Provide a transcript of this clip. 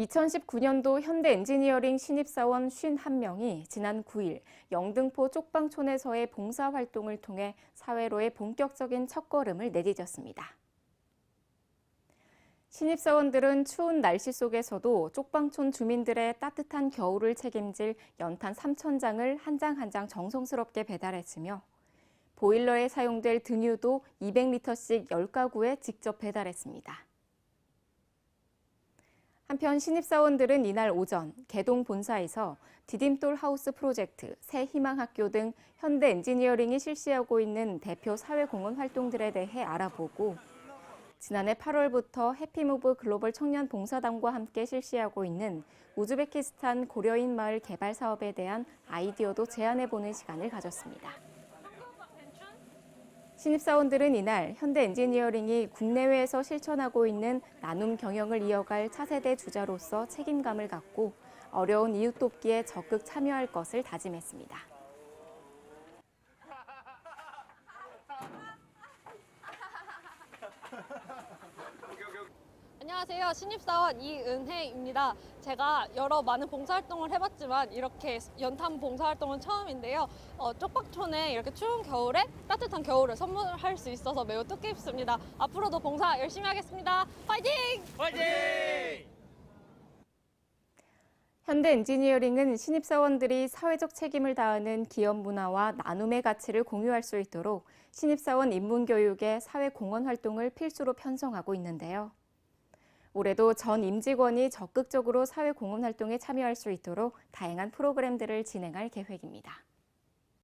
2019년도 현대 엔지니어링 신입사원 51명이 지난 9일 영등포 쪽방촌에서의 봉사활동을 통해 사회로의 본격적인 첫걸음을 내디뎠습니다. 신입사원들은 추운 날씨 속에서도 쪽방촌 주민들의 따뜻한 겨울을 책임질 연탄 3,000장을 한 장 한 장 정성스럽게 배달했으며 보일러에 사용될 등유도 200리터씩 10가구에 직접 배달했습니다. 한편 신입사원들은 이날 오전 개동 본사에서 디딤돌 하우스 프로젝트, 새 희망학교 등 현대 엔지니어링이 실시하고 있는 대표 사회공헌 활동들에 대해 알아보고 지난해 8월부터 해피무브 글로벌 청년 봉사단과 함께 실시하고 있는 우즈베키스탄 고려인 마을 개발 사업에 대한 아이디어도 제안해보는 시간을 가졌습니다. 신입사원들은 이날 현대 엔지니어링이 국내외에서 실천하고 있는 나눔 경영을 이어갈 차세대 주자로서 책임감을 갖고 어려운 이웃 돕기에 적극 참여할 것을 다짐했습니다. 안녕하세요. 신입사원 이은혜입니다. 제가 여러 많은 봉사활동을 해봤지만 이렇게 연탄 봉사활동은 처음인데요. 어, 쪽박촌에 이렇게 추운 겨울에 따뜻한 겨울을 선물할 수 있어서 매우 뜻깊습니다. 앞으로도 봉사 열심히 하겠습니다. 파이팅! 현대 엔지니어링은 신입사원들이 사회적 책임을 다하는 기업 문화와 나눔의 가치를 공유할 수 있도록 신입사원 인문교육의 사회 공헌 활동을 필수로 편성하고 있는데요. 올해도 전 임직원이 적극적으로 사회 공헌 활동에 참여할 수 있도록 다양한 프로그램들을 진행할 계획입니다.